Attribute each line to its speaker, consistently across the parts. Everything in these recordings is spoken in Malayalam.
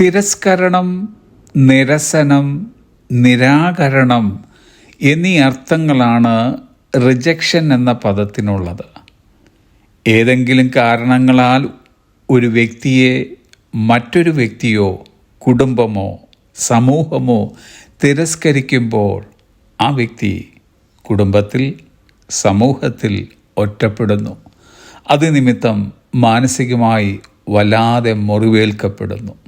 Speaker 1: തിരസ്കരണം നിരസനം നിരാകരണം എന്നീ അർത്ഥങ്ങളാണ് റിജക്ഷൻ എന്ന പദത്തിനുള്ളത്. ഏതെങ്കിലും കാരണങ്ങളാൽ ഒരു വ്യക്തിയെ മറ്റൊരു വ്യക്തിയോ കുടുംബമോ സമൂഹമോ തിരസ്കരിക്കുമ്പോൾ ആ വ്യക്തി കുടുംബത്തിൽ സമൂഹത്തിൽ ഒറ്റപ്പെടുന്നു. അത് നിമിത്തം മാനസികമായി വല്ലാതെ മുറിവേൽക്കപ്പെടുന്നു.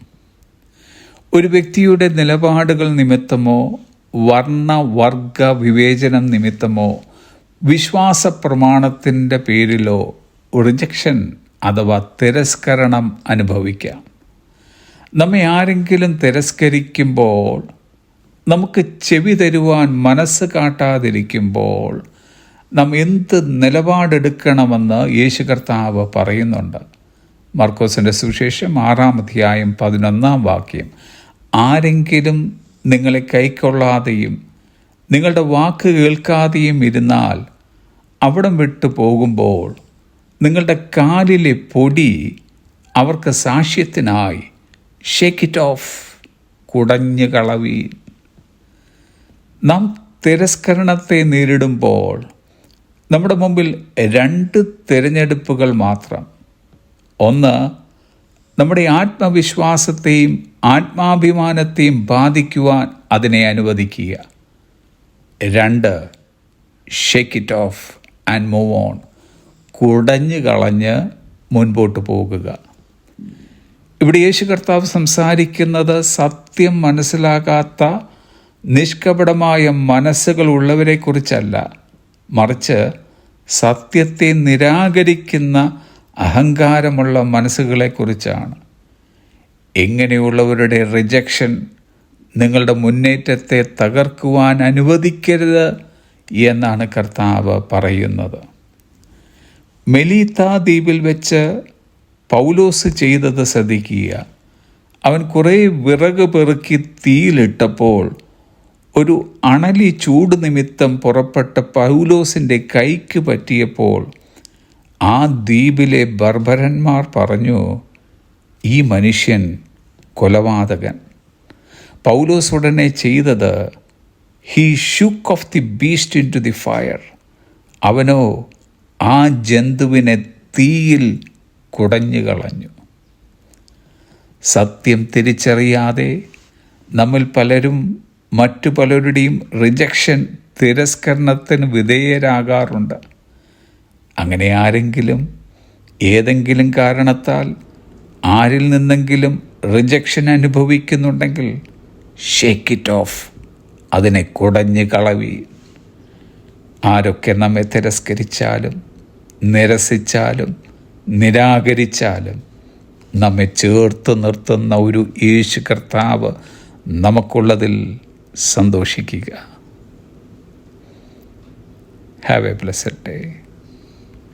Speaker 1: ഒരു വ്യക്തിയുടെ നിലപാടുകൾ നിമിത്തമോ വർണ വർഗ വിവേചനം നിമിത്തമോ വിശ്വാസ പ്രമാണത്തിന്റെ പേരിലോ റിജക്ഷൻ അഥവാ തിരസ്കരണം അനുഭവിക്കാം. നമ്മെ ആരെങ്കിലും തിരസ്കരിക്കുമ്പോൾ നമുക്ക് ചെവി തരുവാൻ മനസ്സ് കാട്ടാതിരിക്കുമ്പോൾ നാം എന്ത് നിലപാടെടുക്കണമെന്ന് യേശു കർത്താവ് പറയുന്നുണ്ട്. മർക്കോസിന്റെ സുവിശേഷം ആറാം അധ്യായം പതിനൊന്നാം വാക്യം. ആരെങ്കിലും നിങ്ങളെ കൈക്കൊള്ളാതെയും നിങ്ങളുടെ വാക്ക് കേൾക്കാതെയും ഇരുന്നാൽ അവിടം വിട്ടു പോകുമ്പോൾ നിങ്ങളുടെ കാലിലെ പൊടി അവർക്ക് സാക്ഷ്യത്തിനായി ഷേക്ക് ഇറ്റ് ഓഫ് കുടഞ്ഞു കളവി നാം തിരസ്കരണത്തെ നേരിടുമ്പോൾ നമ്മുടെ മുമ്പിൽ രണ്ട് തിരഞ്ഞെടുപ്പുകൾ മാത്രം. ഒന്ന് നമ്മുടെ ആത്മവിശ്വാസത്തെയും ആത്മാഭിമാനത്തെയും ബാധിക്കുവാൻ അതിനെ അനുവദിക്കുക. രണ്ട് shake it off and move on കുടഞ്ഞു കളഞ്ഞ് മുൻപോട്ട് പോകുക. ഇവിടെ യേശു കർത്താവ് സംസാരിക്കുന്നത് സത്യം മനസ്സിലാകാത്ത നിഷ്കപടമായ മനസ്സുകൾ ഉള്ളവരെക്കുറിച്ചല്ല. മറിച്ച് സത്യത്തെ നിരാകരിക്കുന്ന അഹങ്കാരമുള്ള മനസ്സുകളെക്കുറിച്ചാണ്. എങ്ങനെയുള്ളവരുടെ റിജക്ഷൻ നിങ്ങളുടെ മുന്നേറ്റത്തെ തകർക്കുവാൻ അനുവദിക്കരുത് എന്നാണ് കർത്താവ് പറയുന്നത്. മെലീത്ത ദ്വീപിൽ വെച്ച് പൗലോസ് ചെയ്തത് ശ്രദ്ധിക്കുക. അവൻ കുറേ വിറക് പെറുക്കി തീയിലിട്ടപ്പോൾ ഒരു അണലി ചൂട് നിമിത്തം പുറപ്പെട്ട പൗലോസിന്റെ കൈക്ക് പറ്റിയപ്പോൾ ആ ദ്വീപിലെ ബർബരന്മാർ പറഞ്ഞു ഈ മനുഷ്യൻ കൊലപാതകൻ. പൗലോസ് ഉടനെ ചെയ്തത് he shook off the beast into the fire അവനോ ആ ജന്തുവിനെ തീയിൽ കുടഞ്ഞു കളഞ്ഞു. സത്യം തിരിച്ചറിയാതെ നമ്മൾ പലരും മറ്റു പലരുടെയും റിജക്ഷൻ തിരസ്കരണത്തിന് വിധേയരാകാറുണ്ട്. അങ്ങനെ ആരെങ്കിലും ഏതെങ്കിലും കാരണത്താൽ ആരിൽ നിന്നെങ്കിലും റിജക്ഷൻ അനുഭവിക്കുന്നുണ്ടെങ്കിൽ ഷേക്ക് ഇറ്റ് ഓഫ് അതിനെ കുടഞ്ഞ് കളവി. ആരൊക്കെ നമ്മെ തിരസ്കരിച്ചാലും നിരസിച്ചാലും നിരാകരിച്ചാലും നമ്മെ ചേർത്ത് നിർത്തുന്ന ഒരു യേശു കർത്താവ് നമുക്കുള്ളതിൽ സന്തോഷിക്കുക. Have A blessed day